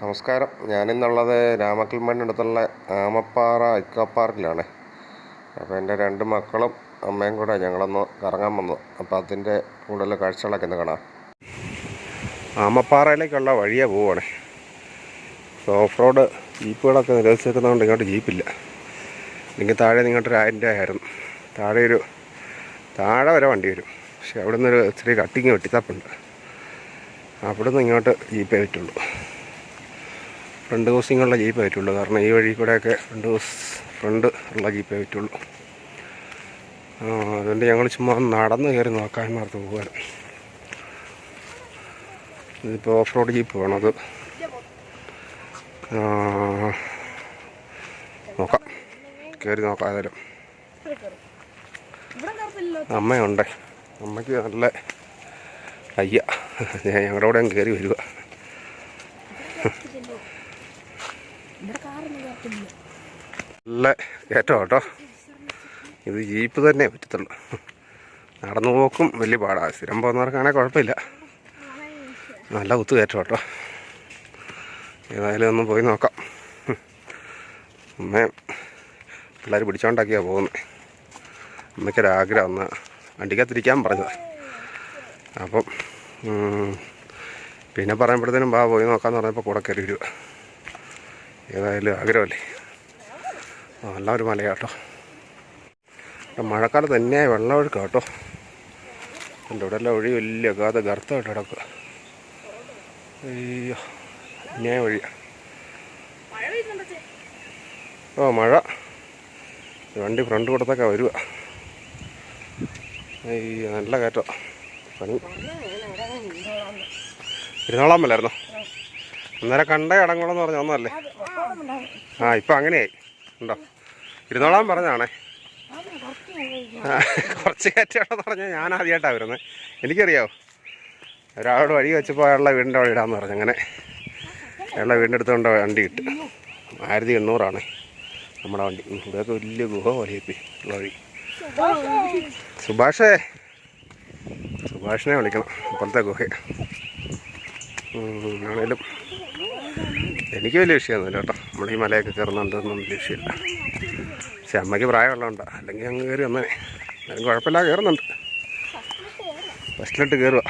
നമസ്കാരം. ഞാനിന്നുള്ളത് രാമക്കൽമണ്ണിനടുത്തുള്ള ആമപ്പാറ ഇക്കോ പാർക്കിലാണ്. അപ്പോൾ എന്റെ രണ്ട് മക്കളും അമ്മയും കൂടെ ഞങ്ങളൊന്ന് കറങ്ങാൻ വന്നു. അപ്പോൾ അതിന്റെ കൂടുതൽ കാഴ്ചകളൊക്കെ ഒന്ന് കാണാം. ആമപ്പാറയിലേക്കുള്ള വഴിയെ പോവുകയാണ് ഓഫ് റോഡ് ജീപ്പുകളൊക്കെ നിരോധിച്ചേക്കുന്നതുകൊണ്ട് ഇങ്ങോട്ട് ജീപ്പില്ല. എനിക്ക് താഴെ നിങ്ങോട്ട് ഒരു ആയിരം ആയിരുന്നു താഴെ ഒരു താഴെ വരെ വണ്ടി വരും. പക്ഷെ അവിടെ നിന്നൊരു ഇച്ചിരി കട്ടിങ് വെട്ടിത്തപ്പുണ്ട് അവിടെ നിന്ന് ഇങ്ങോട്ട് ജീപ്പേ പറ്റുള്ളൂ. ഫ്രണ്ട് ഹൗസിങ്ങുള്ള ജീപ്പേ പറ്റുള്ളൂ. കാരണം ഈ വഴി കൂടെയൊക്കെ ഫ്രണ്ട് ഹൗസ് ഫ്രണ്ട് ഉള്ള ജീപ്പേ പറ്റുള്ളൂ. അതുകൊണ്ട് ഞങ്ങൾ ചുമ്മാ നടന്ന് കയറി നോക്കാൻ മാർത്ത് പോകാൻ. ഇതിപ്പോൾ ഓഫ് റോഡ് ജീപ്പ് വേണത് അത് നോക്കാം. കയറി നോക്കാം ഏതായാലും. അമ്മയുണ്ട്. അമ്മയ്ക്ക് നല്ല അയ്യ. ഞാൻ ഞങ്ങളുടെ കൂടെ കയറി വരിക. നല്ല കയറ്റം കേട്ടോ ഇത് ജീപ്പ് തന്നെ പറ്റത്തുള്ളൂ. നടന്നു പോക്കും വലിയ പാടാണ് സ്ഥിരം പോകുന്നവർക്കാണെങ്കിൽ കുഴപ്പമില്ല. നല്ല കുത്തു കയറ്റം കേട്ടോ ഏതായാലും ഒന്ന് പോയി നോക്കാം. അമ്മ പിള്ളേർ പിടിച്ചോണ്ടാക്കിയാണ് പോകുന്നത് അമ്മയ്ക്കൊരാഗ്രഹം ഒന്ന് വണ്ടിക്കകത്തിരിക്കാൻ പറഞ്ഞത്. അപ്പം പിന്നെ പറയുമ്പോഴത്തേനും ബാ പോയി നോക്കാമെന്ന് പറഞ്ഞപ്പോൾ കൂടെ കയറി വരിക ഏതായാലും ആഗ്രഹമല്ലേ? നല്ല ഒരു മലയാട്ടോ മഴക്കാലത്ത് തന്നെ വെള്ളമൊഴുക്കാം കേട്ടോ. എന്റെ ഇവിടെ എല്ലാം ഒഴി വലിയ അഗാധ ഗർത്തമായിട്ട് കിടക്കുക. അയ്യോ അന്യായ വഴിയ ഓ മഴ. വണ്ടി ഫ്രണ്ട് കൊടുത്തൊക്കെ വരിക. അയ്യോ നല്ല കയറ്റോ. പണി ഇരുന്നോളാൻ മേലായിരുന്നോ അന്നേരം കണ്ട ഇടങ്ങളെന്ന് പറഞ്ഞ ഒന്നല്ലേ ആ ഇപ്പം അങ്ങനെയായി. ഉണ്ടോ? ഇരുന്നോളാൻ പറഞ്ഞാണേ കുറച്ച് കയറ്റാണെന്ന് പറഞ്ഞാൽ ഞാൻ ആദ്യമായിട്ടാണ് വരുന്നത് എനിക്കറിയാവോ? ഒരാളോട് വഴി വെച്ചപ്പോൾ അയാളുടെ വീടിന്റെ വഴി ഇടാന്ന് പറഞ്ഞു. അങ്ങനെ അയാളുടെ വീടിന്റെ അടുത്തുകൊണ്ട് വണ്ടി കിട്ട്. ആയിരത്തി എണ്ണൂറാണ് നമ്മുടെ വണ്ടി. ഇതൊക്കെ വലിയ ഗുഹ പോലെ ഉള്ള വഴി. സുഭാഷേ. സുഭാഷിനെ വിളിക്കണം ഇപ്പോഴത്തെ ഗുഹ. ആണേലും. എനിക്ക് വലിയ വിഷയമൊന്നുമില്ല കേട്ടോ. നമ്മൾ ഈ മലയൊക്കെ കയറുന്നുണ്ടെന്നൊന്നും വലിയ വിഷയമില്ല. പക്ഷെ അമ്മയ്ക്ക് പ്രായമുള്ളതുകൊണ്ട് അല്ലെങ്കിൽ അങ്ങ് കയറി വന്നേ എന്നാലും കുഴപ്പമില്ല കയറുന്നുണ്ട്. ഫസ്റ്റിലിട്ട് കയറുക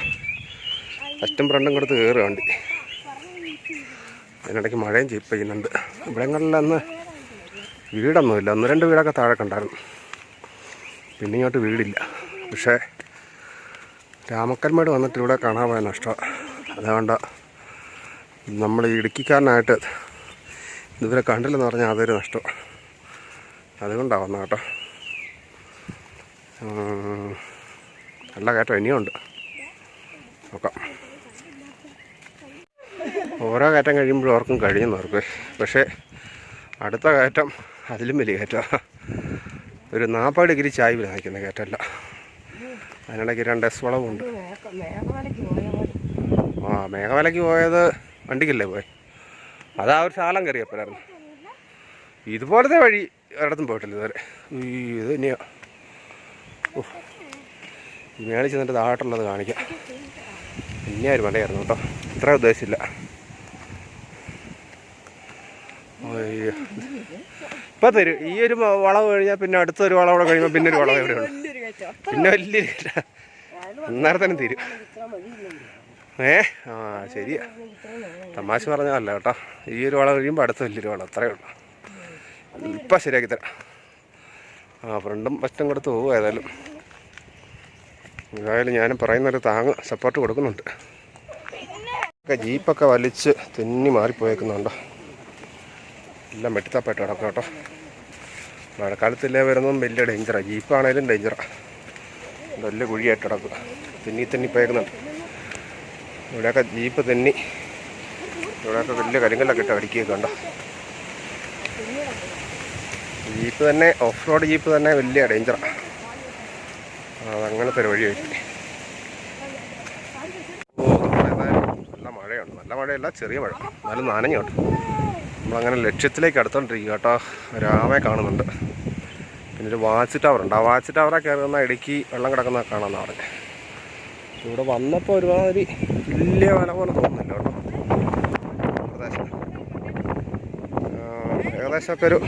ഫസ്റ്റും ഫ്രണ്ടും കൊടുത്ത് കയറുക വണ്ടി. അതിനിടയ്ക്ക് മഴയും ചീപ്പ് ചെയ്യുന്നുണ്ട് ഇവിടങ്ങളിലന്ന് വീടൊന്നുമില്ല. ഒന്ന് രണ്ട് വീടൊക്കെ താഴെ കണ്ടായിരുന്നു. പിന്നെ ഇങ്ങോട്ട് വീടില്ല. പക്ഷേ രാമക്കൽമേട് വന്നിട്ട് ഇവിടെ കാണാൻ പോയ നഷ്ടമാണ് അതുകൊണ്ട് നമ്മൾ ഇടുക്കിക്കാരനായിട്ട് ഇതുവരെ കണ്ടില്ലെന്ന് പറഞ്ഞാൽ അതൊരു നഷ്ടം. അതുകൊണ്ടാണ് വന്നത് കേട്ടോ നല്ല കയറ്റം ഇനിയുണ്ട്. നോക്കാം. ഓരോ കയറ്റം കഴിയുമ്പോഴും ഓർക്കും കഴിയുന്നവർക്ക്. പക്ഷേ അടുത്ത കയറ്റം അതിലും വലിയ കയറ്റമാണ് ഒരു നാൽപ്പത് ഡിഗ്രി ചായ്വിൽ നിൽക്കുന്ന കയറ്റമല്ല. അതിനിടയ്ക്ക് രണ്ട് എസ് വളവുണ്ട്. ആ മേഘമലയ്ക്ക് പോയത് വണ്ടിക്കല്ലേ പോയി? അതാ ഒരു ശാലം കയറിയപ്പോഴായിരുന്നു. ഇതുപോലത്തെ വഴി ഒരിടത്തും പോയിട്ടില്ല ഇതുവരെ. ഇത് തന്നെയാ ഓ ഈ മേളിൽ ചെന്നിട്ട് കാണിക്കാം. പിന്നെ ഒരു മലയായിരുന്നു കേട്ടോ. ഇത്ര ഉദ്ദേശിച്ചില്ല. ഇപ്പൊ തരും. ഈ ഒരു വളവ് കഴിഞ്ഞാൽ പിന്നെ അടുത്തൊരു വളവ് കഴിയുമ്പോൾ പിന്നെ ഒരു വളവ് എവിടെയുള്ളൂ പിന്നെ വലിയ അന്നേരത്തന്നെ തീരും. ഏ? ആ ശരിയാ. തമാശ പറഞ്ഞതല്ല കേട്ടോ. ഈ ഒരു വളവ് കഴിയുമ്പോൾ അടുത്ത വലിയൊരു വളം അത്രയേ ഉള്ളൂ. ഇപ്പം ശരിയാക്കി തരാം ആ ഫ്രണ്ടും പറ്റും കൊടുത്ത് പോകും ഏതായാലും. ഏതായാലും ഞാനും പറയുന്നൊരു താങ്ങ് സപ്പോർട്ട് കൊടുക്കുന്നുണ്ട്. ഒക്കെ ജീപ്പൊക്കെ വലിച്ച് തെന്നി മാറിപ്പോയേക്കുന്നുണ്ടോ? എല്ലാം വെട്ടിത്തപ്പായിട്ട് കിടക്കും കേട്ടോ. മഴക്കാലത്തില്ലേ വരുന്നതും വലിയ ഡേഞ്ചറാണ് ജീപ്പാണേലും ഡേഞ്ചറാണ് വലിയ കുഴിയായിട്ട് കിടക്കുക. തെന്നി തെന്നി പോയേക്കുന്നുണ്ട്. ഇവിടെയൊക്കെ ജീപ്പ് തെന്നി. ഇവിടെയൊക്കെ വലിയ കരിങ്കല്ലൊക്കെ ഇട്ട് അടിക്കുകയൊക്കെ ഉണ്ടോ? ജീപ്പ് തന്നെ ഓഫ് റോഡ് ജീപ്പ് തന്നെ വലിയ ഡേഞ്ചറാണ് അതങ്ങനത്തെ ഒരു വഴിയായി ഓ നല്ല മഴയുണ്ട്. നല്ല മഴയല്ല ചെറിയ മഴ. എന്നാലും നനഞ്ഞോട്ട് നമ്മളങ്ങനെ ലക്ഷ്യത്തിലേക്ക് അടുത്തോണ്ടിരിക്കുക കേട്ടോ. രാമെ കാണുന്നുണ്ട്. പിന്നെ ഒരു വാച്ച് ടവർ ഉണ്ട്. ആ വാച്ച് ടവറെ കയറുന്ന ഇടുക്കി വെള്ളം കിടക്കുന്ന കാണാമെന്ന് പറഞ്ഞു. ഇവിടെ വന്നപ്പോൾ ഒരുമാതിരി വലിയ വല പോലെ തോന്നുന്നില്ല കേട്ടോ. ഏകദേശം. ഏകദേശമൊക്കെ ഒരു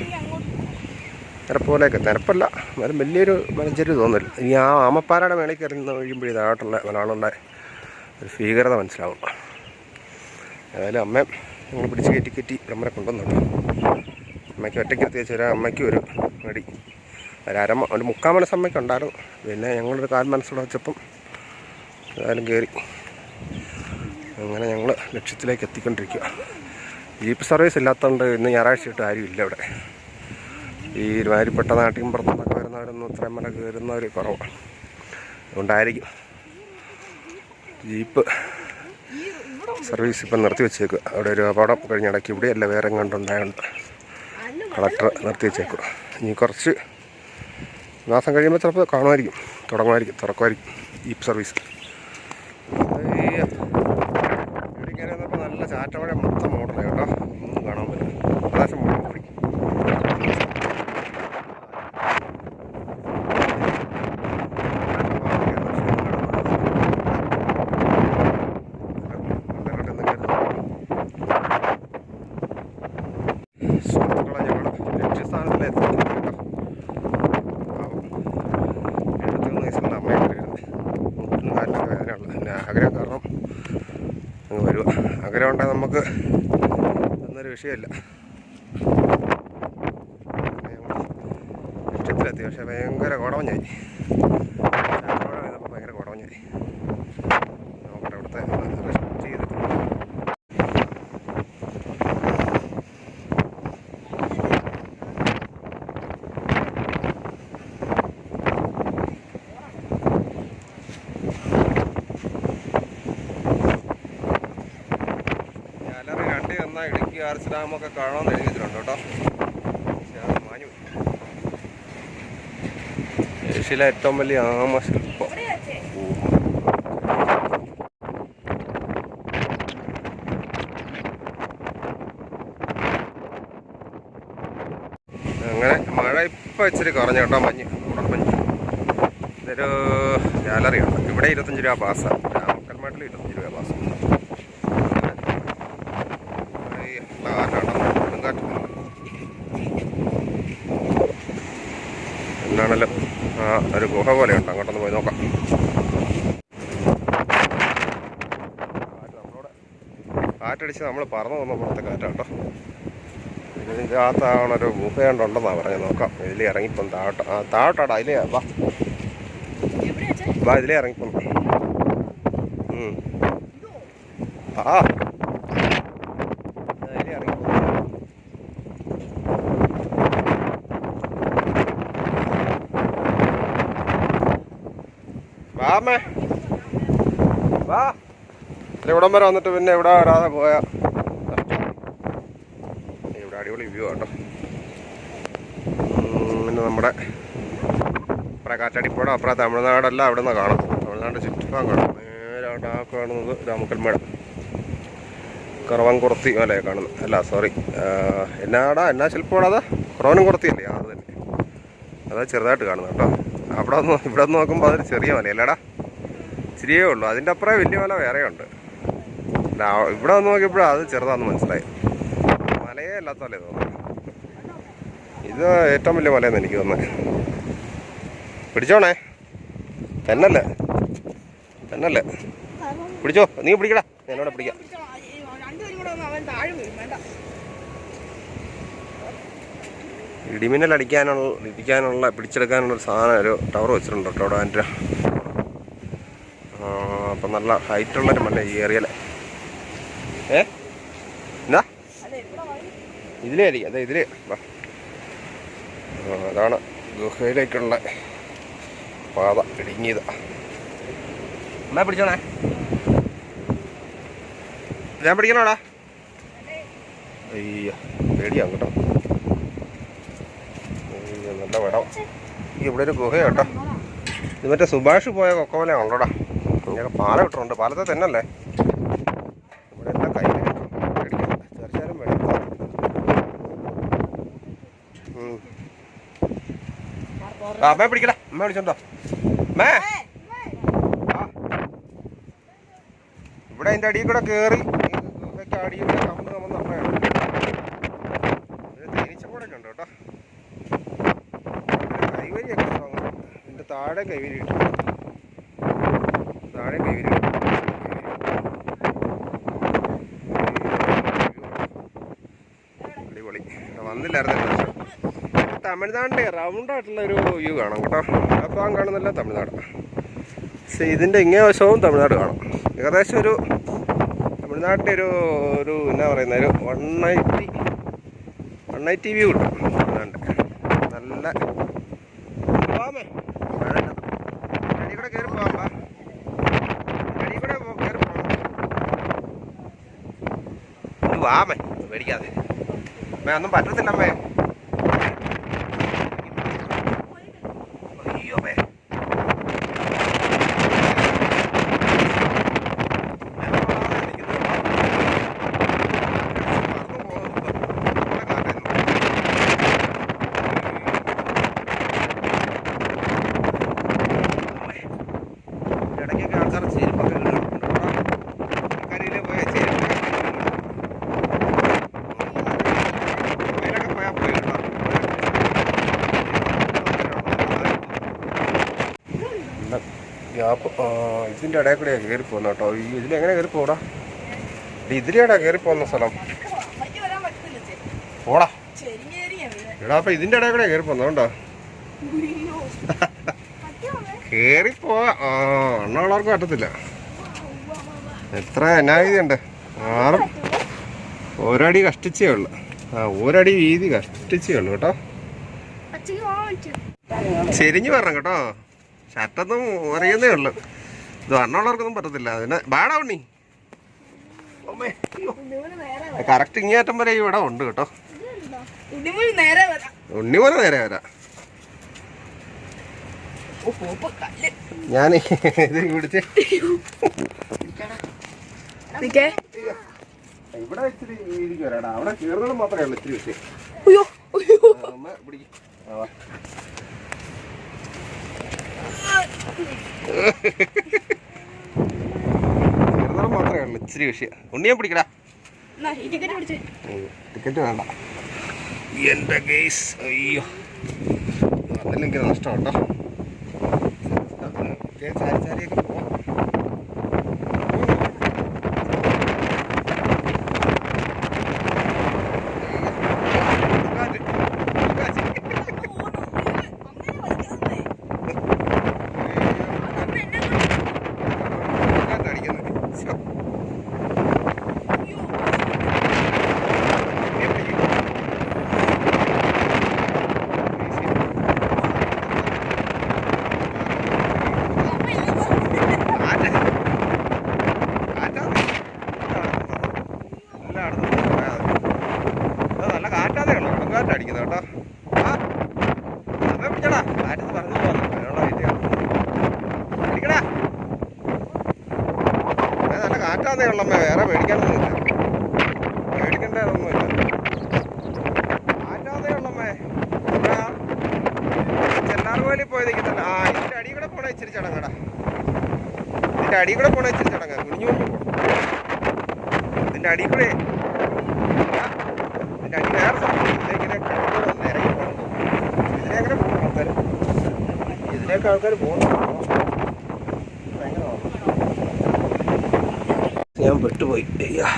നിരപ്പോലെയൊക്കെ നിരപ്പല്ല എന്നാലും വലിയൊരു മലഞ്ചേരി തോന്നില്ല ഇനി ആ ആമപ്പാറയുടെ മേളിൽ കയറി നിന്ന് കഴിയുമ്പോഴേ മലയാളികളുടെ ഒരു ഭീകരത മനസ്സിലാവും ഏതായാലും അമ്മ ഞങ്ങൾ പിടിച്ച് കയറ്റി കയറ്റി വരെ കൊണ്ടുവന്നുണ്ട് അമ്മയ്ക്ക് ഒറ്റയ്ക്ക് എത്തി ഒരു അമ്മയ്ക്കും ഒരു മടി. ഒരു അരമ ഒരു മുക്കാൽ മണി അമ്മയ്ക്ക് ഉണ്ടായിരുന്നു. പിന്നെ ഞങ്ങളൊരു കാൽ മനസ്സോടെ വെച്ചപ്പം ഏതായാലും കയറി. അങ്ങനെ ഞങ്ങൾ ലക്ഷ്യത്തിലേക്ക് എത്തിക്കൊണ്ടിരിക്കുക ജീപ്പ് സർവീസ് ഇല്ലാത്തതുകൊണ്ട് ഇന്ന് ഞായറാഴ്ച ഇട്ട് ആരും ഇല്ല ഇവിടെ. ഈ വാരിപ്പെട്ട നാട്ടിലും പുറത്തുനിന്നൊക്കെ വരുന്നവരൊന്നും ഇത്രയും മല കയറുന്നവർ കുറവാണ്. അതുകൊണ്ടായിരിക്കും ജീപ്പ് സർവീസ് ഇപ്പം നിർത്തി വെച്ചേക്കുക അവിടെ ഒരു അപകടം കഴിഞ്ഞിടയ്ക്ക് ഇവിടെയല്ല വേറെ കണ്ടുണ്ടായതുകൊണ്ട് കളക്ടർ നിർത്തി വെച്ചേക്കുക ഇനി കുറച്ച് മാസം കഴിയുമ്പോൾ ചിലപ്പോൾ കാണുമായിരിക്കും തുടങ്ങുമായിരിക്കും തുറക്കുമായിരിക്കും ജീപ്പ് സർവീസ്. അയ്യ. ഇവിടെ നല്ല ചാറ്റമഴ മൊത്തം മോഡലാണ് കേട്ടോ. ഒന്നും കാണാൻ പറ്റില്ല കൂടി സുഹൃത്തുക്കളെ ഞങ്ങൾ ലക്ഷ്യസ്ഥാനത്തിലെത്തി കേട്ടോ പാവം. എഴുപത്തിയൊന്ന് വയസ്സുള്ള അമ്മയാണ് വരുന്നത് മുട്ടിന് കാലിലൊക്കെ വേദനയുള്ളത് പിന്നെ ആഗ്രഹം കാരണം അങ്ങ് വരുക ആഗ്രഹം നമുക്ക് എന്നൊരു വിഷയമില്ല. ഇഷ്ടത്തിലെത്തി പക്ഷേ ഭയങ്കര കുടവഞ്ഞായി ഭയങ്കര കുടവഞ്ഞായി ആർച്ച് ഡാമൊക്കെ കാണാമെന്ന് എഴുതിയിട്ടുണ്ട് കേട്ടോ. മാഞ്ഞു ഏഷ്യയിലെ ഏറ്റവും വലിയ ആമശില്പം. അങ്ങനെ മഴ ഇപ്പം ഇച്ചിരി കുറഞ്ഞു കേട്ടോ മഞ്ഞ്. ഉടമഞ്ഞ് ഇതൊരു ഗാലറി ഉണ്ട് ഇവിടെ ഇരുപത്തഞ്ച് രൂപ പാസ്സാണ് രാമക്കൽമാട്ടിൽ ഇരുപത്തഞ്ച് രൂപ പാസ് എന്നാണല്ലോ ആ ഒരു ഗുഹ പോലെയുണ്ട്. അങ്ങോട്ടൊന്ന് പോയി നോക്കാം. കാറ്റടിച്ച് നമ്മൾ പറന്നു വന്ന പുറത്തെ കാറ്റാട്ടോ. ഇതിനകത്താണ് ഒരു ഗുഹയുണ്ടെന്നാണ് പറഞ്ഞത്. നോക്കാം. ഇതിൽ ഇറങ്ങിപ്പം താഴോട്ട്. ആ താഴോട്ടാടാ. അതിലേ വാ. വാ. ഇതിലേ ഇറങ്ങിപ്പം. ആ ഇതിലേ ഇറങ്ങിപ്പം വാ അമ്മേ വാ ഇതിലെ ഇവിടം വരെ വന്നിട്ട് പിന്നെ ഇവിടെ വരാതെ പോയ ഇവിടെ അടിപൊളി വ്യൂ ആട്ടോ. പിന്നെ നമ്മുടെ അപ്പുറം കാറ്റാടിപ്പുഴ അപ്പുറം തമിഴ്നാടല്ല അവിടെ നിന്ന് കാണാം. തമിഴ്നാട് ചുറ്റുപാൻ കാണാം. നേരെ ആ കാണുന്നത് രാമക്കൽമേട കുറവൻകുറത്തി അല്ലേ കാണുന്നു അല്ല സോറി എന്നാടാ എന്നാ ശില്പമാടാ അതാ. കുറവനും കുറത്തിയല്ലേ അത് തന്നെ. അതാ ചെറുതായിട്ട് കാണുന്നത് കേട്ടോ. അവിടെ ഇവിടെ നോക്കുമ്പോൾ അതൊരു ചെറിയ മലയല്ലേടാ ഇച്ചിരിയേ ഉള്ളൂ. അതിന്റെ അപ്പുറം വലിയ മല വേറെ ഉണ്ട് അല്ല, ആ- ഇവിടെ വന്ന് നോക്കിയപ്പോഴും അത് ചെറുതാണെന്ന് മനസ്സിലായി. മലയേ അല്ലാത്തല്ലേ തോന്നുന്നു. ഇത് ഏറ്റവും വലിയ മലയെന്ന് എനിക്ക് തോന്നുന്നത് പിടിച്ചോണേ. എന്നല്ലേ എന്നല്ലേ പിടിച്ചോ? നീ പിടിക്കടാ. എന്നോട് പിടിക്കാം. ഇടിമിന്നൽ അടിക്കാനുള്ള ഇടിക്കാനുള്ള പിടിച്ചെടുക്കാനുള്ള സാധനം ഒരു ടവർ വെച്ചിട്ടുണ്ട് കേട്ടോ അവിടെ അപ്പം നല്ല ഹൈറ്റുള്ളൊരു മല ഈ ഏറിയൽ ഏ എന്നാ അതെ ഇവിടെ വഴി ഇതിലേ ആയിരിക്കും അതെ ഇതിലേ. വാ. അതാണ് ഗുഹയിലേക്കുള്ള പാത ഇടുങ്ങിയത്. എന്നാ പിടിച്ചോണേ. ഞാൻ പിടിക്കണോടാ. അയ്യോ പേടിയാവും കേട്ടോ. നല്ല വടം ഇവിടെ ഒരു ഗുഹ കേട്ടോ. ഇത് മറ്റേ സുഭാഷ് പോയ കൊക്കമല ഉള്ളടാ ഇങ്ങനെ പാലം പാലത്തെ തന്നെയല്ലേ? ഇവിടെ എല്ലാം കയ്യിൽ പേടിക്കണ്ട തീർച്ചയായും വെള്ളം ഉം. ആ അമ്മ പിടിക്കടാ. അമ്മ. വിളിച്ചോണ്ടോ അമ്മേ ഇവിടെ അതിന്റെ അടിയിൽ കൂടെ കേറി. അടിയിൽ കൂടെ കമ്പ് കമ്പ് അമ്മയാണ്. ഒരു തേനീച്ച കൂടെ കേട്ടോ. കൈവരിയൊക്കെ സ്ട്രോങ് ഇതിന്റെ താഴെ കൈവരി താഴെ കൈവരി അടിപൊളി. വന്നില്ലായിരുന്നു. തമിഴ്നാടിന്റെ റൗണ്ടായിട്ടുള്ള ഒരു വ്യൂ കാണാം കേട്ടോ. ആ അങ്ങ് കാണുന്നില്ല തമിഴ്നാട്. പക്ഷേ ഇതിന്റെ ഇങ്ങേ വശവും തമിഴ്നാട് കാണാം. ഏകദേശം ഒരു തമിഴ്നാട്ടിന്റെ ഒരു ഒരു എന്നാ പറയുന്ന ഒരു one ninety one ninety view കിട്ടും തമിഴ്നാട്. നല്ല പോവാമേ അടി കയറി പോവാം അടി കയറി പോവാം വാമേ പേടിക്കാതെ. അമ്മേ ഒന്നും പറ്റത്തില്ല അമ്മേ അയ്യോ അമ്മേ ഇടയ്ക്കൊക്കെ ആൾക്കാർ ചെരുപ്പൊക്കെ ഇടുന്നുണ്ട് കരയിലെ പോയ ചെരുപ്പൊക്കെ അതിലൊക്കെ പോയാൽ പോയി കേട്ടോ ഗ്യാപ്പ് ഇതിന്റെ ഇടയിൽ കൂടെയാണ് കയറി പോകുന്നത് കേട്ടോ ഈ ഇതിലെങ്ങനെ കയറി പോടാ? ഇതിലെയാടാ കയറി പോകുന്ന സ്ഥലം. പോടാ. എടാ അപ്പൊ ഇതിന്റെ ഇടയിൽ കൂടെ കയറി പോകുന്നത് കണ്ടോ? അയ്യോ കയറി പോവാ. ആ അണ്ണുള്ളവർക്ക് പറ്റത്തില്ല. എത്ര ഉണ്ട് ആറ് ഒരടി കഷ്ടിച്ചേ ഉള്ളു. ആ ഒരടി വീതി കഷ്ടിച്ചേ ഉള്ളു കേട്ടോ. ചെരിഞ്ഞു വരണം കേട്ടോ. ഷർട്ടൊന്നും അറിയുന്നേ ഉള്ളു. ഇത് അണ്ണുള്ളവർക്കൊന്നും പറ്റത്തില്ല. അതിന് ബാടാ ഉണ്ണി. കറക്റ്റ് ഇങ്ങേറ്റം വരെ. ഇവിടെ ഉണ്ട് കേട്ടോ. ഉണ്ണിമൂന് നേരെ വരാം. ഉണ്ണി പോലെ നേരെ വരാം. ഞാൻ ഇത് പിടിച്ച്. നിക്കേ. ഇവിടെ ഇച്ചിരി അവിടെ മാത്രമേ ഉള്ളൂ ഇച്ചിരി വിഷയം ചെറുതരം മാത്രമേ ഉള്ളൂ ഇച്ചിരി വിഷയം. ഉണ്ണിയെ പിടിക്കടാ. ടിക്കറ്റ് വേണ്ട. എന്റെ കേസ് അയ്യോ. അതിലെങ്കിൽ നഷ്ടം കേട്ടോ ചാരിയൊക്കെ പോവാം കാറ്റ്. കാറ്റ്. കാറ്റടിക്കുന്നത്. ശ്ശോ. ഉണ്ണിയെ പിടിക്ക്. കാറ്റ്. കാറ്റാണ്. നല്ല അടുത്ത് പോയാ മതി. അത് നല്ല കൊടുങ്കാറ്റ് അടിക്കുന്നത് കേട്ടോ. ആ പിടിച്ചടാ. കാറ്റത്ത് പറഞ്ഞു പോകുന്നു അതിനുള്ള വെയിറ്റ് നല്ല കാറ്റാന്നേ ഉള്ളമ്മ വേറെ പേടിക്കാനൊന്നുമില്ല പേടിക്കേണ്ടതൊന്നുമില്ല കാറ്റാന്നേ ഉള്ളമ്മേ എടാ, ചെന്നാർകോലി പോയി ആ ഇതിന്റെ അടി കൂടെ പോണ ഇച്ചിരി ചടങ്ങടാ. ഇതിന്റെ അടി കൂടെ പോണ ഇച്ചിരി ചടങ്ങ്. കുഞ്ഞു പോ. ഇതിന്റെ അടി കൂടെ. ഇതിന്റെ അടി വേറെ സ്ഥലം ഇതിലേക്ക് നിരങ്ങി പോകണം ഇതിനെങ്ങനെ പോകും ആൾക്കാർ ഇതിലേക്ക് ആൾക്കാർ പോകുന്നു. ഞാൻ പെട്ടുപോയി. അയ്യാ.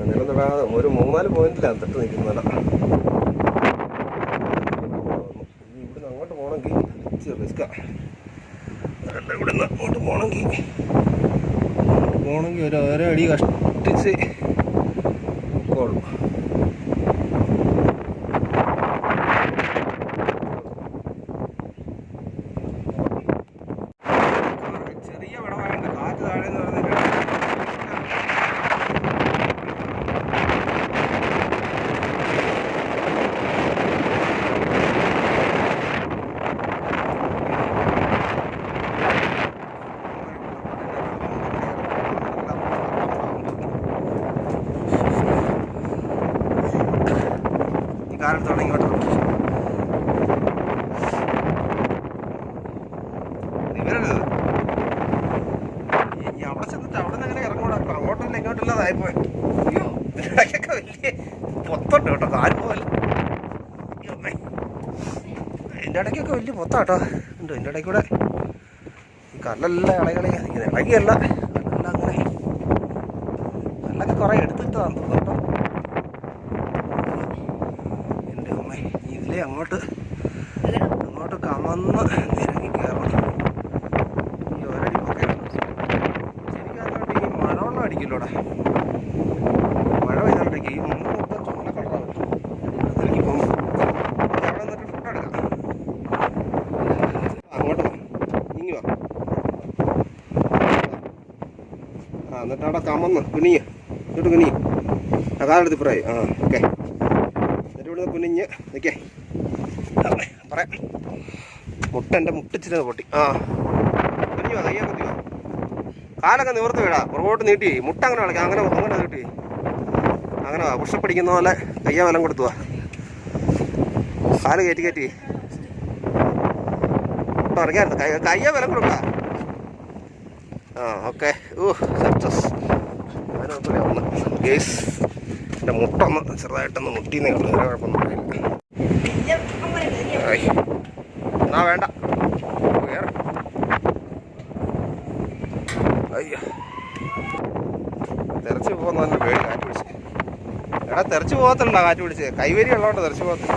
നിലം തൊടാതെ ഒരു മൂന്നാൽ പോയിന്റിലാണ് തട്ട് നിൽക്കുന്നതാണ് ഇവിടുന്ന് അങ്ങോട്ട് പോകണമെങ്കിൽ ഇച്ചിരി റിസ്ക്കാ. ഇവിടുന്ന് അങ്ങോട്ട് പോകണമെങ്കിൽ. പോകണമെങ്കിൽ ഒരു ഓരോ അടി കഷ്ടിച്ച് കൊള്ളും ചെറിയ വിടവായുണ്ട് കാറ്റ് താഴെ എന്ന് പറഞ്ഞിട്ട് ഈ കാലത്തോടെ ഇങ്ങോട്ട് ഇവരത് ഇനി അവിടെ ചെന്നിട്ട് അവിടെ നിന്ന് എങ്ങനെ ഇറങ്ങൂടാ അങ്ങോട്ടല്ല ഇങ്ങോട്ടല്ല ആയിപ്പോയി അയ്യോ ഇടയ്ക്കൊക്കെ വലിയ പൊത്തുണ്ട് കേട്ടോ കാൽ പോലെ അയ്യോ, അമ്മേ. ഇതിന്റെ പൊത്താട്ടോ ഉണ്ട്? ഇതിന്റെ ഇടയ്ക്ക് കൂടെ ഈ കല്ലെല്ലാം ഇളകളി ഇങ്ങനെ ഇളകിയല്ല. കല്ലെല്ലാം അങ്ങനെ കല്ലൊക്കെ കുറേ എടുത്തിട്ടാണ് കേട്ടോ. എന്റെ അമ്മ ഇതിലെ അങ്ങോട്ട് അങ്ങോട്ട് കമന്ന് നിരങ്ങി കയറണം. ഈ ഒരടി പൊക്കെ. ശരിക്കും അതുകൊണ്ട് ഈ മഴവെള്ളം അടിക്കില്ലോടെ മഴ പെയ്തോണ്ടേക്ക് ഈ മുമ്പ് മൊത്തം ചുമല കളറാണ് നിരങ്ങി പോകുമ്പോൾ അവിടെ നിന്നിട്ട് ഫോട്ടോ എടുക്കാം അങ്ങോട്ട് വാ. ഇങ്ങ് വാ കമന്ന് കുനിഞ്ഞ്. ഇങ്ങോട്ട് കുനിഞ്ഞ്. അതാണ് ഇപ്പറായി ആ ഓക്കെ. എന്നിട്ട് ഇവിടുന്ന് കുനിഞ്ഞ് നിൽക്കേ പറയാം മുട്ട എന്റെ പൊട്ടി. ആ. കുനിഞ്ഞോ കയ്യെ കുത്തി വാ കാലൊക്കെ നിവർത്ത് വീടാ. പുറകോട്ട് നീട്ടി. മുട്ട അങ്ങനെ കളിക്കാം. അങ്ങനെ അങ്ങനെ നീട്ടി. അങ്ങനെ വാ. പുഷപ്പടിക്കുന്ന പോലെ കയ്യ വലം കൊടുത്തു വാ. കാൽ കയറ്റി കയറ്റി. ഇറങ്ങിയായിരുന്നു. കയ്യ ബലം കൊടുക്കാം ആ ഓക്കെ. Oh success. അതിനകത്തൂടെ ഒന്ന് ഗേസ് എന്റെ മുട്ട ഒന്ന് ചെറുതായിട്ടൊന്ന് മുട്ടിന്നേ ഉള്ളൂ വേറെ കുഴപ്പമൊന്നും എന്നാ വേണ്ട. വേറെ. അയ്യോ. തെറച്ച് പോകുന്ന പേടി. കാറ്റ് പിടിച്ച്. എടാ തെറച്ച് പോകത്തില്ല കാറ്റ് പിടിച്ച്. കൈവരി ഉള്ളതുകൊണ്ട് തെറച്ച് പോകത്തില്ല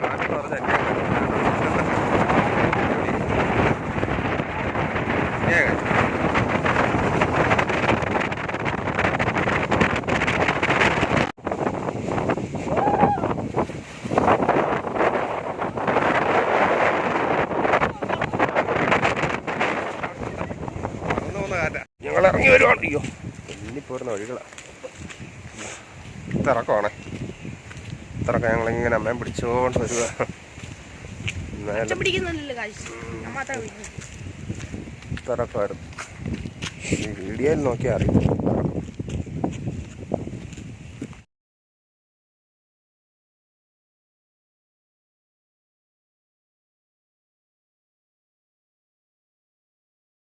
കാറ്റ് പറഞ്ഞ എന്നെ പറന്നു പോകുന്ന കാറ്റാ ഞങ്ങൾ ഇറങ്ങി വരുവാണ് അയ്യോ. പോരുന്ന വഴികളാണ് ഇത്തിറക്കമാണേ ഇത്തിറക്കം ഞങ്ങളിങ്ങനെ അമ്മയും പിടിച്ചോണ്ട് വരുക ഇത്തിറക്കമായിരുന്നു. വീഡിയോയിൽ നോക്കിയാൽ അറിയാം